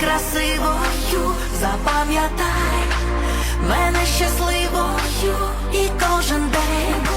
Красивою, запам'ятай мене щасливою і кожен день.